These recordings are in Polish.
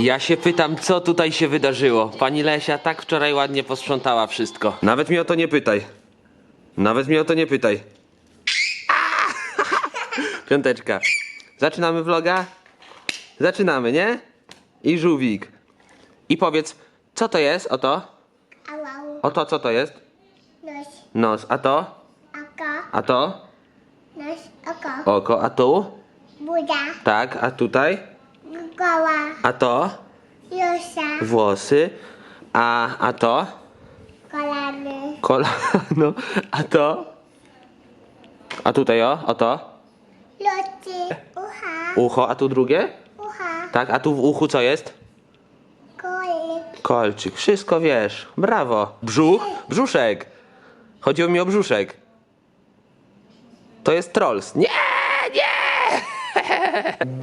Ja się pytam, co tutaj się wydarzyło. Pani Lesia tak wczoraj ładnie posprzątała wszystko. Nawet mnie o to nie pytaj. Nawet mnie o to nie pytaj. Piąteczka. Zaczynamy vloga? Zaczynamy, nie? I żółwik. I powiedz, co to jest? Oto? Ałał, Oto co to jest? nos, Nos. A to? oko, A to? nos, oko, Oko. A tu? buda, Tak. A tutaj? A to? josa, Włosy. A, a to? kolany, Kolano. A to? A tutaj o? O to? loty, ucha, Ucho. A tu drugie? ucha, Tak. A tu w uchu co jest? kolik, Kolczyk. Wszystko wiesz. Brawo. Brzuch? Brzuszek. Chodziło mi o brzuszek. To jest trolls. Nie!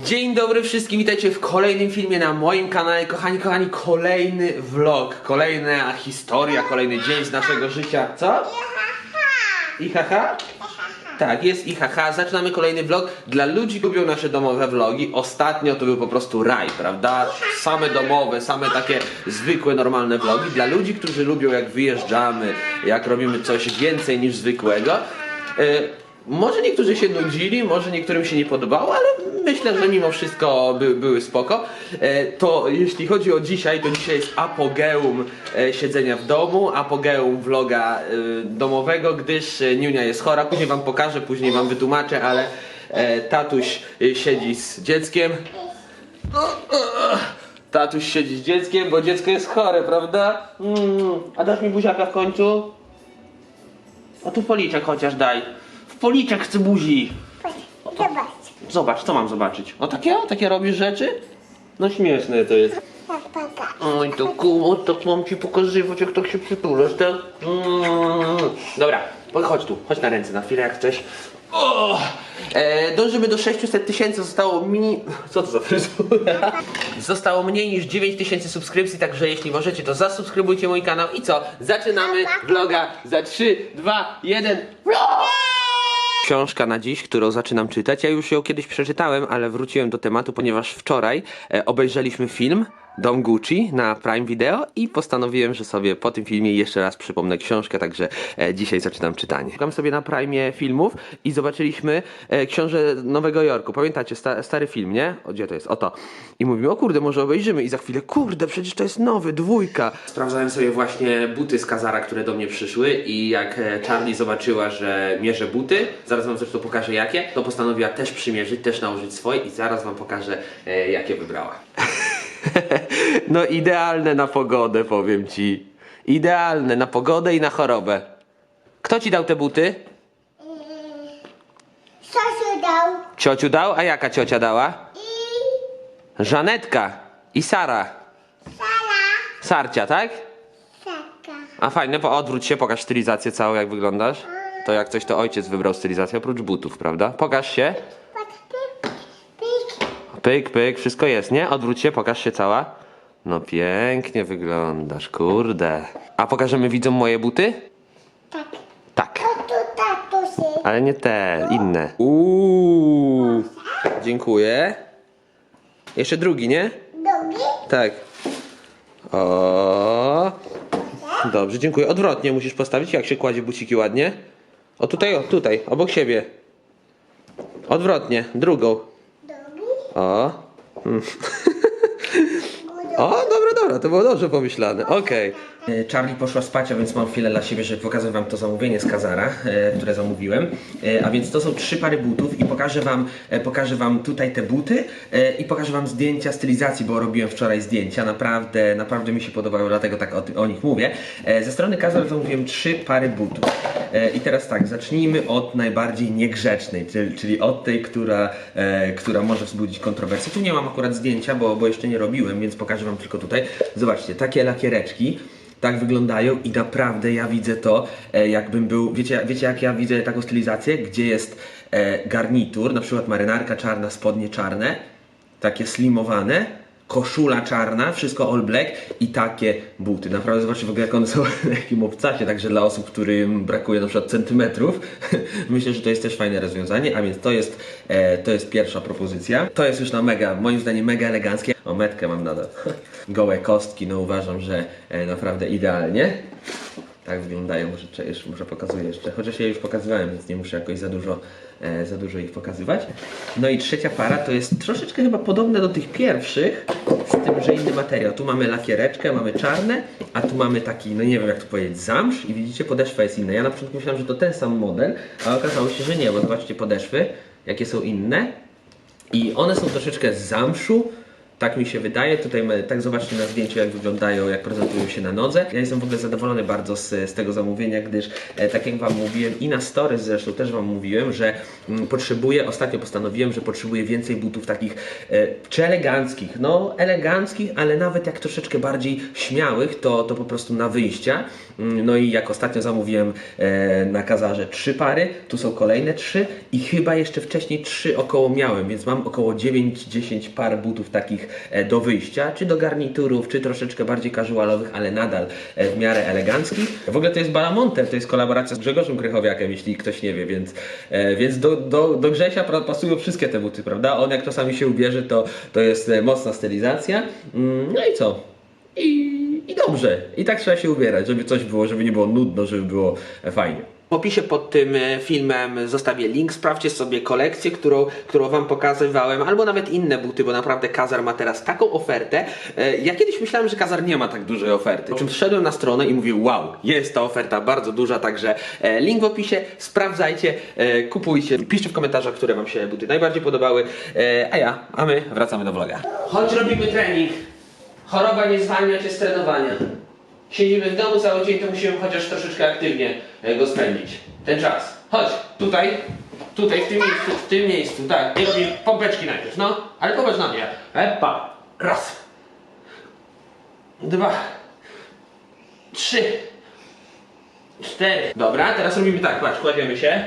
Dzień dobry wszystkim, witajcie w kolejnym filmie na moim kanale. Kochani, kochani, kolejny vlog, kolejna historia, kolejny dzień z naszego życia. Co? I haha? Tak, jest i haha. Zaczynamy kolejny vlog. Dla ludzi lubią nasze domowe vlogi. Ostatnio to był po prostu raj, prawda? Same domowe, same takie zwykłe, normalne vlogi. Dla ludzi, którzy lubią jak wyjeżdżamy, jak robimy coś więcej niż zwykłego. E, może niektórzy się nudzili, może niektórym się nie podobało, ale myślę, że mimo wszystko by, były spoko. E, to jeśli chodzi o dzisiaj, to dzisiaj jest apogeum e, siedzenia w domu, apogeum vloga e, domowego, gdyż e, Niunia jest chora. Później wam pokażę, później wam wytłumaczę, ale e, tatuś e, siedzi z dzieckiem. Tatuś siedzi z dzieckiem, bo dziecko jest chore, prawda? Mm. A dasz mi buziaka w końcu? A tu policzek chociaż daj. Policzek chcę buzi. zobacz, Zobacz, co mam zobaczyć? O takie, o takie robisz rzeczy? No śmieszne to jest. tak, paka, Oj, to kumo, tak mam ci pokazywać, jak tak się przytulasz, tak? Mm. Dobra, po- chodź tu, chodź na ręce na chwilę, jak chcesz. O! E, dążymy do 600 tysięcy, zostało mi... Co to za fryzura? Zostało mniej niż 9 tysięcy subskrypcji, także jeśli możecie, to zasubskrybujcie mój kanał i co? Zaczynamy vloga za 3, 2, 1, vlog! Książka na dziś, którą zaczynam czytać. Ja już ją kiedyś przeczytałem, ale wróciłem do tematu, ponieważ wczoraj e, obejrzeliśmy film Dom Gucci na Prime Video i postanowiłem, że sobie po tym filmie jeszcze raz przypomnę książkę, także e, dzisiaj zaczynam czytanie. Szukam sobie na Prime filmów i zobaczyliśmy e, książę Nowego Jorku. Pamiętacie, sta, stary film, nie? O, gdzie to jest? Oto. I mówimy, o kurde, może obejrzymy i za chwilę, kurde, przecież to jest nowy, dwójka. Sprawdzałem sobie właśnie buty z Kazara, które do mnie przyszły i jak e, Charlie zobaczyła, że mierzę buty, zaraz wam zresztą pokażę jakie, to postanowiła też przymierzyć, też nałożyć swoje i zaraz wam pokażę e, jakie wybrała. no idealne na pogodę, powiem ci. Idealne na pogodę i na chorobę. Kto ci dał te buty? co się dał Ciociu dał? A jaka ciocia dała? i Żanetka i Sara. sala, Sarcia, tak? taka, A fajne, po odwróć się, pokaż stylizację całą, jak wyglądasz. To jak coś, to ojciec wybrał stylizację oprócz butów, prawda? Pokaż się. Pyk, pyk, wszystko jest, nie? Odwróć się, pokaż się cała. No pięknie wyglądasz, kurde. A pokażemy widzom moje buty? tak, Tak. tu Ale nie te, inne. Uuu. Dziękuję. Jeszcze drugi, nie? drugi, Tak. O. Dobrze, dziękuję. Odwrotnie musisz postawić, jak się kładzie buciki ładnie. O tutaj, o tutaj, obok siebie. Odwrotnie, drugą. O. Mm. O, dobra, dobra, to było dobrze pomyślane. Okej. Charlie poszła spać, a więc mam chwilę dla siebie, żeby pokazać wam to zamówienie z Kazara, e, które zamówiłem. E, a więc to są trzy pary butów i pokażę wam, e, pokażę wam tutaj te buty e, i pokażę wam zdjęcia stylizacji, bo robiłem wczoraj zdjęcia. Naprawdę, naprawdę mi się podobały, dlatego tak o, o nich mówię. E, ze strony Kazar zamówiłem trzy pary butów. E, I teraz tak, zacznijmy od najbardziej niegrzecznej, czyli, od tej, która, e, która może wzbudzić kontrowersję. Tu nie mam akurat zdjęcia, bo, bo jeszcze nie robiłem, więc pokażę wam tylko tutaj. Zobaczcie, takie lakiereczki. Tak wyglądają i naprawdę ja widzę to, e, jakbym był, wiecie, wiecie jak ja widzę taką stylizację, gdzie jest e, garnitur, na przykład marynarka czarna, spodnie czarne, takie slimowane, koszula czarna, wszystko all black i takie buty. Naprawdę zobaczcie w ogóle jak one są na jakim obcasie, także dla osób, którym brakuje na przykład centymetrów. Myślę, że to jest też fajne rozwiązanie, a więc to jest, e, to jest pierwsza propozycja. To jest już na mega, moim zdaniem mega eleganckie. O, metkę mam nadal. Gołe kostki, no uważam, że e, naprawdę idealnie. Tak wyglądają, może, cze- jeszcze- może pokazuję jeszcze, chociaż ja już pokazywałem, więc nie muszę jakoś za dużo, za dużo ich pokazywać. No i trzecia para to jest troszeczkę chyba podobne do tych pierwszych, z tym, że inny materiał. Tu mamy lakiereczkę, mamy czarne, a tu mamy taki, no nie wiem jak to powiedzieć, zamsz i widzicie, podeszwa jest inna. Ja na początku myślałem, że to ten sam model, a okazało się, że nie, bo zobaczcie podeszwy, jakie są inne. I one są troszeczkę z zamszu. Tak mi się wydaje. Tutaj tak zobaczcie na zdjęciu, jak wyglądają, jak prezentują się na nodze. Ja jestem w ogóle zadowolony bardzo z, z tego zamówienia, gdyż e, tak jak Wam mówiłem i na stories zresztą też Wam mówiłem, że mm, potrzebuję, ostatnio postanowiłem, że potrzebuję więcej butów takich e, czy eleganckich, no eleganckich, ale nawet jak troszeczkę bardziej śmiałych, to, to po prostu na wyjścia. Mm, No i jak ostatnio zamówiłem e, na kazarze trzy pary, tu są kolejne trzy i chyba jeszcze wcześniej trzy około miałem, więc mam około 9-10 par butów takich e, do wyjścia, czy do garniturów, czy troszeczkę bardziej casualowych, ale nadal e, w miarę eleganckich. W ogóle to jest Balamonte, to jest kolaboracja z Grzegorzem Krychowiakiem, jeśli ktoś nie wie, więc, e, więc do, do, do Grzesia pasują wszystkie te buty, prawda? On jak czasami się ubierze, to, to jest mocna stylizacja. Mm, No i co? I, I dobrze. I tak trzeba się ubierać, żeby coś było, żeby nie było nudno, żeby było fajnie. W opisie pod tym e, filmem zostawię link. Sprawdźcie sobie kolekcję, którą, którą Wam pokazywałem, albo nawet inne buty, bo naprawdę Kazar ma teraz taką ofertę. E, Ja kiedyś myślałem, że Kazar nie ma tak dużej oferty. Czym wszedłem na stronę i mówię, wow, jest ta oferta bardzo duża, także e, link w opisie, sprawdzajcie, kupujcie, piszcie w komentarzach, które Wam się buty najbardziej podobały. A ja, a my wracamy do vloga. Chodź, robimy trening. Choroba nie zwalnia cię z trenowania. Siedzimy w domu cały dzień, to musimy chociaż troszeczkę aktywnie e, go spędzić. Ten czas. Chodź, tutaj, tutaj, w tym miejscu, w tym miejscu, tak. I robimy pompeczki najpierw, no. Ale popatrz na mnie. Epa. Raz. Dwa. Trzy. Cztery. Dobra, teraz robimy tak, patrz, kładziemy się.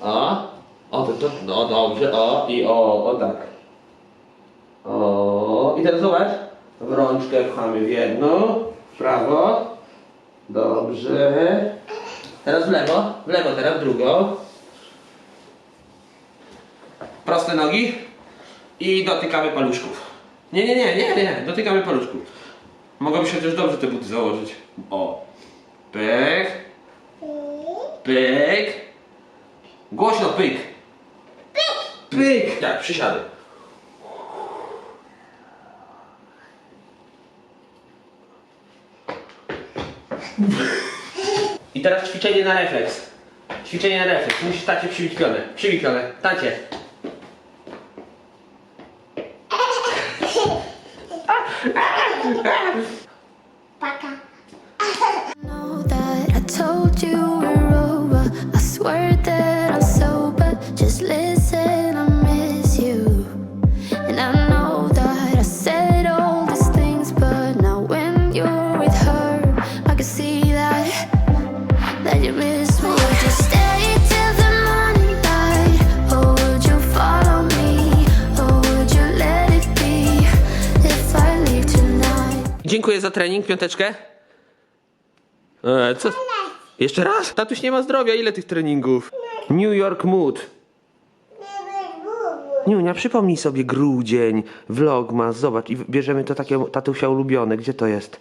O. O, to, to, no dobrze, o, i o, o tak. O, i teraz zobacz. Rączkę pchamy w jedną, prawo. Dobrze. Teraz w lewo, w lewo teraz w drugą. Proste nogi i dotykamy paluszków. Nie, nie, nie, nie, nie, dotykamy paluszków. Mogłoby się też dobrze te buty założyć. O. Pyk. Pyk. Głośno pyk. Pyk. Tak, przysiady. I teraz ćwiczenie na refleks. Ćwiczenie na refleks. Musisz tacie przybić pionę. Przybij pionę. Tacie. Paka. know that I told you we're over. I swear that I'm sober. Just listen, za trening, piąteczkę. E, co? Jeszcze raz? Tatuś nie ma zdrowia, ile tych treningów? New York Mood. Niunia, przypomnij sobie grudzień, vlogmas, zobacz i bierzemy to takie tatusia ulubione. Gdzie to jest?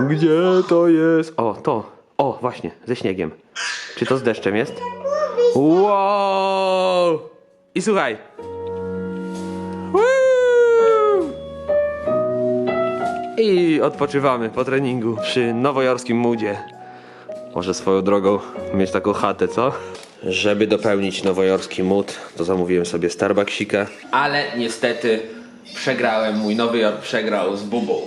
Gdzie to jest? O, to. O, właśnie, ze śniegiem. Czy to z deszczem jest? Wow! I słuchaj. I odpoczywamy po treningu przy nowojorskim moodzie. Może swoją drogą mieć taką chatę, co? Żeby dopełnić nowojorski mood, to zamówiłem sobie Starbucksika. Ale niestety przegrałem, mój Nowy Jork przegrał z Bubą.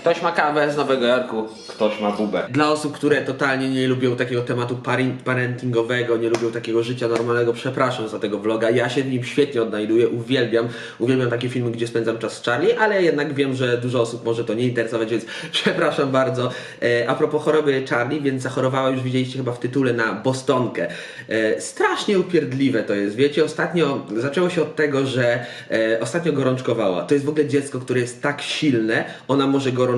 Ktoś ma kawę z Nowego Jorku, ktoś ma bubę. Dla osób, które totalnie nie lubią takiego tematu parentingowego, nie lubią takiego życia normalnego, przepraszam za tego vloga. Ja się w nim świetnie odnajduję, uwielbiam. Uwielbiam takie filmy, gdzie spędzam czas z Charlie, ale jednak wiem, że dużo osób może to nie interesować, więc przepraszam bardzo. E, a propos choroby Charlie, więc zachorowała, już widzieliście chyba w tytule, na bostonkę. E, strasznie upierdliwe to jest, wiecie, ostatnio zaczęło się od tego, że e, ostatnio gorączkowała. To jest w ogóle dziecko, które jest tak silne, ona może gorączkować,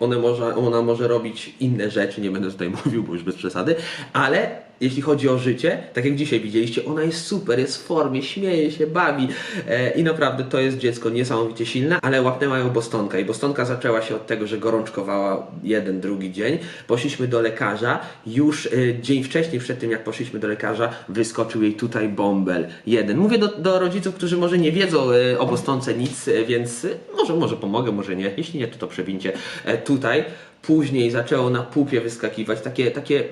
ona może, ona może robić inne rzeczy, nie będę tutaj mówił, bo już bez przesady, ale jeśli chodzi o życie, tak jak dzisiaj widzieliście, ona jest super, jest w formie, śmieje się, bawi e, i naprawdę to jest dziecko niesamowicie silne, ale łapnęła ją Bostonka i Bostonka zaczęła się od tego, że gorączkowała jeden, drugi dzień. Poszliśmy do lekarza, już e, dzień wcześniej, przed tym jak poszliśmy do lekarza, wyskoczył jej tutaj bąbel. Jeden. Mówię do, do rodziców, którzy może nie wiedzą e, o Bostonce nic, e, więc e, może, może pomogę, może nie. Jeśli nie, to to przewincie e, tutaj. Później zaczęło na pupie wyskakiwać takie, takie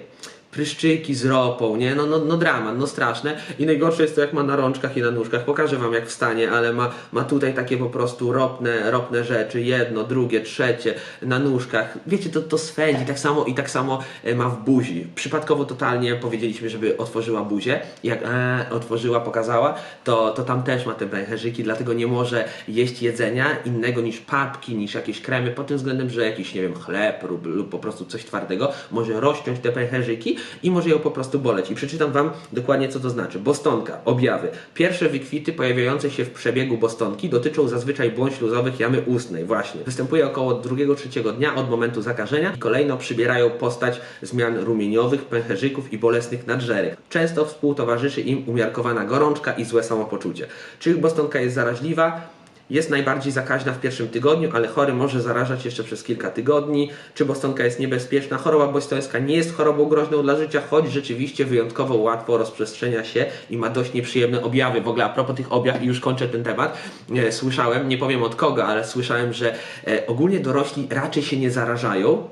pryszczyki z ropą, nie? No, no, no dramat, no straszne. I najgorsze jest to, jak ma na rączkach i na nóżkach. Pokażę wam, jak wstanie, ale ma, ma tutaj takie po prostu ropne, ropne rzeczy. Jedno, drugie, trzecie, na nóżkach. Wiecie, to, to swędzi. Tak samo i tak samo e, ma w buzi. Przypadkowo totalnie powiedzieliśmy, żeby otworzyła buzię. Jak e, otworzyła, pokazała, to, to tam też ma te pęcherzyki, dlatego nie może jeść jedzenia innego niż papki, niż jakieś kremy, pod tym względem, że jakiś, nie wiem, chleb lub, lub po prostu coś twardego może rozciąć te pęcherzyki i może ją po prostu boleć. I przeczytam Wam dokładnie, co to znaczy. Bostonka, objawy. Pierwsze wykwity pojawiające się w przebiegu bostonki dotyczą zazwyczaj błąd śluzowych jamy ustnej. Właśnie. Występuje około drugiego, trzeciego dnia od momentu zakażenia i kolejno przybierają postać zmian rumieniowych, pęcherzyków i bolesnych nadżerek. Często współtowarzyszy im umiarkowana gorączka i złe samopoczucie. Czy bostonka jest zaraźliwa? Jest najbardziej zakaźna w pierwszym tygodniu, ale chory może zarażać jeszcze przez kilka tygodni. Czy bostonka jest niebezpieczna? Choroba bostońska nie jest chorobą groźną dla życia, choć rzeczywiście wyjątkowo łatwo rozprzestrzenia się i ma dość nieprzyjemne objawy. W ogóle a propos tych objaw, i już kończę ten temat, e, słyszałem, nie powiem od kogo, ale słyszałem, że e, ogólnie dorośli raczej się nie zarażają,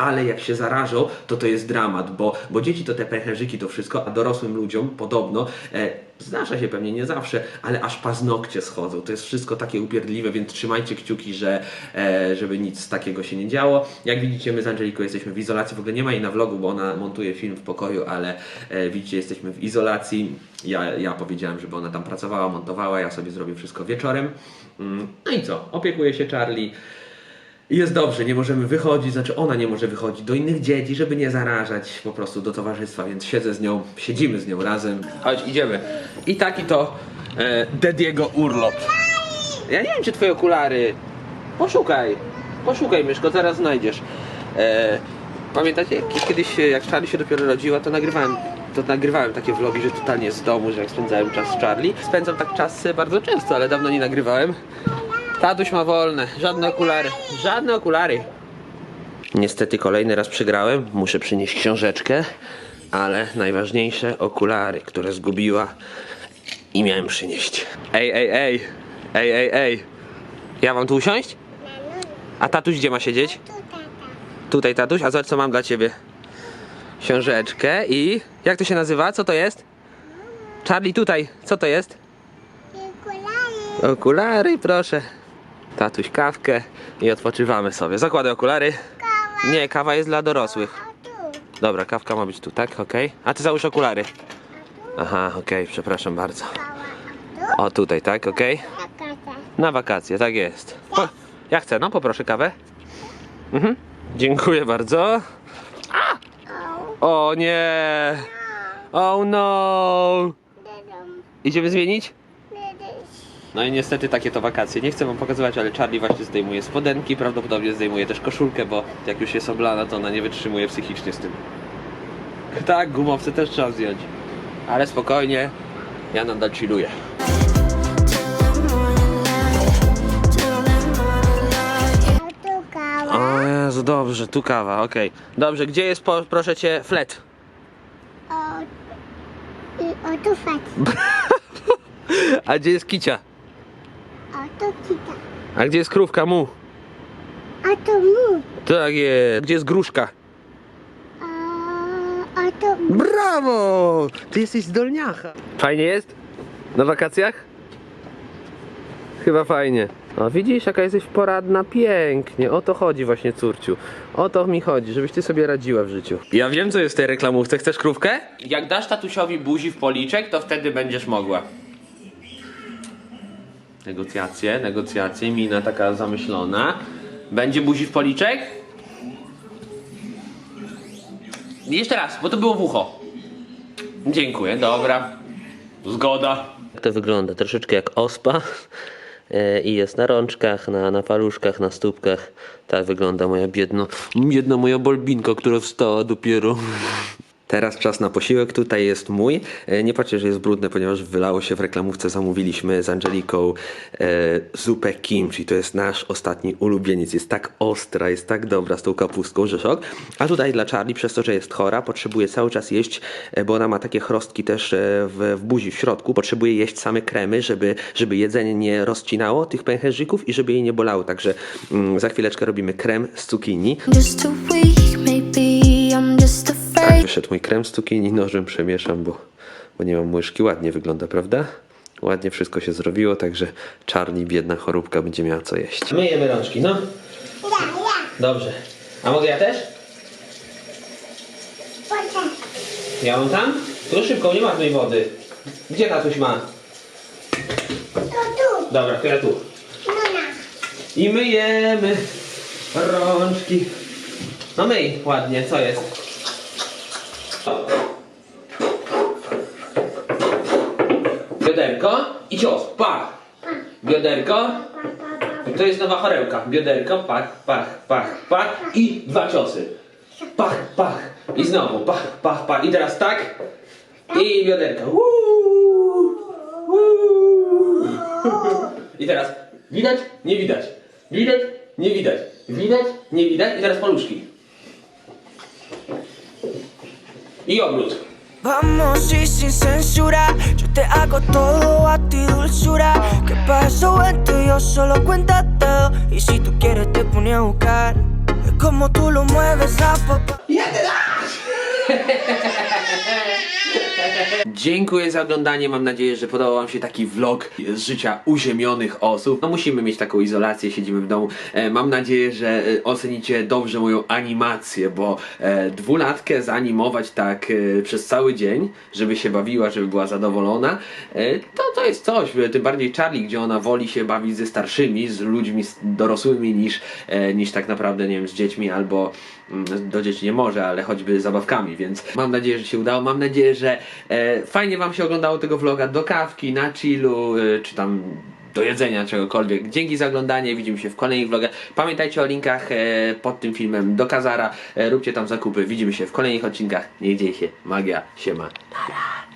ale jak się zarażą, to to jest dramat, bo, bo dzieci to te pęcherzyki, to wszystko, a dorosłym ludziom podobno e, zdarza się pewnie nie zawsze, ale aż paznokcie schodzą. To jest wszystko takie upierdliwe, więc trzymajcie kciuki, że, e, żeby nic takiego się nie działo. Jak widzicie, my z Angeliką jesteśmy w izolacji, w ogóle nie ma jej na vlogu, bo ona montuje film w pokoju, ale e, widzicie, jesteśmy w izolacji. Ja, ja powiedziałem, żeby ona tam pracowała, montowała, ja sobie zrobię wszystko wieczorem. Mm, No i co? Opiekuję się Charlie. I jest dobrze, nie możemy wychodzić, znaczy ona nie może wychodzić do innych dzieci, żeby nie zarażać po prostu do towarzystwa, więc siedzę z nią, siedzimy z nią razem. Chodź, idziemy. I taki to e, Dediego urlop. Ja nie wiem, czy twoje okulary. Poszukaj, poszukaj, Myszko, zaraz znajdziesz. E, pamiętacie, kiedyś jak Charlie się dopiero rodziła, to nagrywałem to nagrywałem takie vlogi, że totalnie z domu, że jak spędzałem czas z Charlie. Spędzam tak czas bardzo często, ale dawno nie nagrywałem. Tatuś ma wolne, żadne okulary, żadne okulary. Niestety kolejny raz przegrałem, muszę przynieść książeczkę, ale najważniejsze okulary, które zgubiła i miałem przynieść. Ej, ej, ej, ej, ej, ej. Ja mam tu usiąść? A tatuś gdzie ma siedzieć? Tutaj tatuś, a zobacz co mam dla ciebie. Książeczkę i... Jak to się nazywa? Co to jest? Charlie, tutaj, co to jest? Okulary. Okulary, proszę. Tatuś kawkę i odpoczywamy sobie. Zakładaj okulary. Kawa. Nie, kawa jest dla dorosłych. A. Dobra, kawka ma być tu, tak? Okej. A ty załóż okulary. Aha, okej, przepraszam bardzo. A. O, tutaj, tak? Okej. Na wakacje, tak jest. Po, ja chcę, no poproszę kawę. Mhm. Dziękuję bardzo. O. O nie! Oh no! Idziemy zmienić? No i niestety takie to wakacje. Nie chcę wam pokazywać, ale Charlie właśnie zdejmuje spodenki, prawdopodobnie zdejmuje też koszulkę, bo jak już jest oblana, to ona nie wytrzymuje psychicznie z tym. Tak, gumowce też trzeba zdjąć. Ale spokojnie, ja nadal chilluję. O Jezu, dobrze, tu kawa, okej. Dobrze, gdzie jest, po, proszę cię, flet? O. I o tu. A gdzie jest kicia? O tu kita. A gdzie jest krówka mu? A tu mu. Tak jest. Gdzie jest gruszka? A, a tu. Brawo! Ty jesteś zdolniacha. Fajnie jest? Na wakacjach? Chyba fajnie. O, widzisz, jaka jesteś poradna, pięknie. O to chodzi właśnie, córciu. O to mi chodzi, żebyś ty sobie radziła w życiu. Ja wiem, co jest w tej reklamówce. Chcesz krówkę? Jak dasz tatusiowi buzi w policzek, to wtedy będziesz mogła. Negocjacje, negocjacje, mina taka zamyślona. Będzie buzi w policzek? Jeszcze raz, bo to było w ucho. Dziękuję, dobra. Zgoda. Jak to wygląda? Troszeczkę jak ospa. E, I jest na rączkach, na, na paluszkach, na stópkach. Tak wygląda moja biedno, biedna moja bolbinka, która wstała dopiero. Teraz czas na posiłek, tutaj jest mój. E, Nie patrzcie, że jest brudne, ponieważ wylało się w reklamówce. Zamówiliśmy z Angeliką e, zupę kimchi. To jest nasz ostatni ulubieniec. Jest tak ostra, jest tak dobra z tą kapustką, że szok. A tutaj dla Charlie, przez to, że jest chora, potrzebuje cały czas jeść, e, bo ona ma takie chrostki też e, w, w buzi, w środku. Potrzebuje jeść same kremy, żeby, żeby jedzenie nie rozcinało tych pęcherzyków i żeby jej nie bolało. Także mm, za chwileczkę robimy krem z cukinii. Just weak, wyszedł mój krem z cukinii, nożem przemieszam, bo, bo nie mam łyżki. Ładnie wygląda, prawda? Ładnie wszystko się zrobiło, także czarni, biedna choróbka będzie miała co jeść. Myjemy rączki, no. Ja, ja. Dobrze. A mogę ja też? Potem. Ja mam tam? Tu szybko, nie ma tej wody. Gdzie tatuś ma? To tu. Dobra, to ja tu. Mama. I myjemy rączki. No myj ładnie, co jest? Bioderko i cios, pach. Bioderko. To jest nowa chorełka. Bioderko, pach, pach, pach, pach i dwa ciosy. Pach, pach. I znowu pach, pach, pach. I teraz tak. I bioderko. I teraz widać, nie widać. Widać, nie widać. Widać, nie widać. I teraz paluszki. I obrót. Vamos y sin censura, yo te hago todo a dulzura. Que para eso esto yo solo cuéntatelo. Y si tú quieres te pone a buscar. Es como tú lo mueves a papá. Dziękuję za oglądanie. Mam nadzieję, że podobał Wam się taki vlog z życia uziemionych osób. No musimy mieć taką izolację, siedzimy w domu. E, mam nadzieję, że e, ocenicie dobrze moją animację, bo e, dwulatkę zanimować tak e, przez cały dzień, żeby się bawiła, żeby była zadowolona, e, to to jest coś. E, Tym bardziej Charlie, gdzie ona woli się bawić ze starszymi, z ludźmi dorosłymi niż, e, niż tak naprawdę, nie wiem, z dziećmi albo mm, do dzieci nie może, ale choćby zabawkami, więc mam nadzieję, że się udało. Mam nadzieję, że fajnie Wam się oglądało tego vloga do kawki, na chillu, e, czy tam do jedzenia czegokolwiek. Dzięki za oglądanie, widzimy się w kolejnych vlogach. Pamiętajcie o linkach e, pod tym filmem do Kazara, e, róbcie tam zakupy, widzimy się w kolejnych odcinkach. Niech dzieje się magia, siema. Nara.